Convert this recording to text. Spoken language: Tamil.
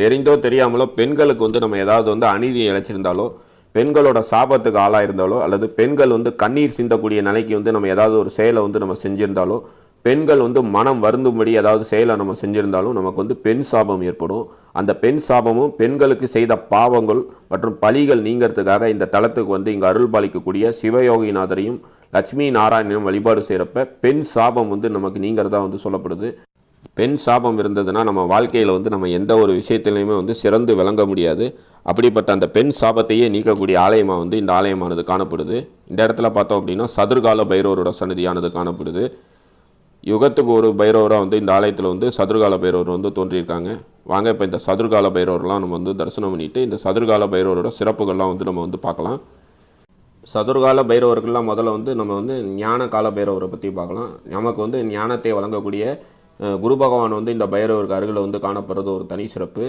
தெரிந்தோ தெரியாமலோ பெண்களுக்கு வந்து நம்ம ஏதாவது வந்து அநீதி இழைச்சிருந்தாலோ பெண்களோட சாபத்துக்கு ஆளாயிருந்தாலோ அல்லது பெண்கள் வந்து கண்ணீர் சிந்தக்கூடிய நிலைக்கு வந்து நம்ம ஏதாவது ஒரு செயலை வந்து நம்ம செஞ்சிருந்தாலோ பெண்கள் வந்து மனம் வருந்தும்படி ஏதாவது செயலை நம்ம செஞ்சிருந்தாலும் நமக்கு வந்து பெண் சாபம் ஏற்படும். அந்த பெண் சாபமும் பெண்களுக்கு செய்த பாவங்கள் மற்றும் பலிகள் நீங்கிறதுக்காக இந்த தளத்துக்கு வந்து இங்கே அருள் பாலிக்கக்கூடிய சிவயோகிநாதரையும் லட்சுமி நாராயணனும் வழிபாடு செய்கிறப்ப பெண் சாபம் வந்து நமக்கு நீங்கிறதா வந்து சொல்லப்படுது. பெண் சாபம் இருந்ததுன்னா நம்ம வாழ்க்கையில் வந்து நம்ம எந்த ஒரு விஷயத்திலையுமே வந்து சிறந்து விளங்க முடியாது. அப்படிப்பட்ட அந்த பெண் சாபத்தையே நீக்கக்கூடிய ஆலயமாக வந்து இந்த ஆலயமானது காணப்படுது. இந்த இடத்துல பார்த்தோம் அப்படின்னா சதுர்கால பைரவரோட சன்னதியானது காணப்படுது. யுகத்துக்கு ஒரு பைரவராக வந்து இந்த ஆலயத்தில் வந்து சதுர்கால பைரவர் வந்து தோன்றியிருக்காங்க. வாங்க இப்போ இந்த சதுர்கால பைரவர்லாம் நம்ம வந்து தரிசனம் பண்ணிட்டு இந்த சதுர்கால பைரவரோட சிறப்புகள்லாம் வந்து நம்ம வந்து பார்க்கலாம். சதுர்கால பைரவர்கள்லாம் முதல்ல வந்து நம்ம வந்து ஞான கால பைரவரை பற்றி பார்க்கலாம். நமக்கு வந்து ஞானத்தை வழங்கக்கூடிய குரு பகவான் வந்து இந்த பைரவருக்கு அருகில் வந்து காணப்படுறது ஒரு தனி சிறப்பு.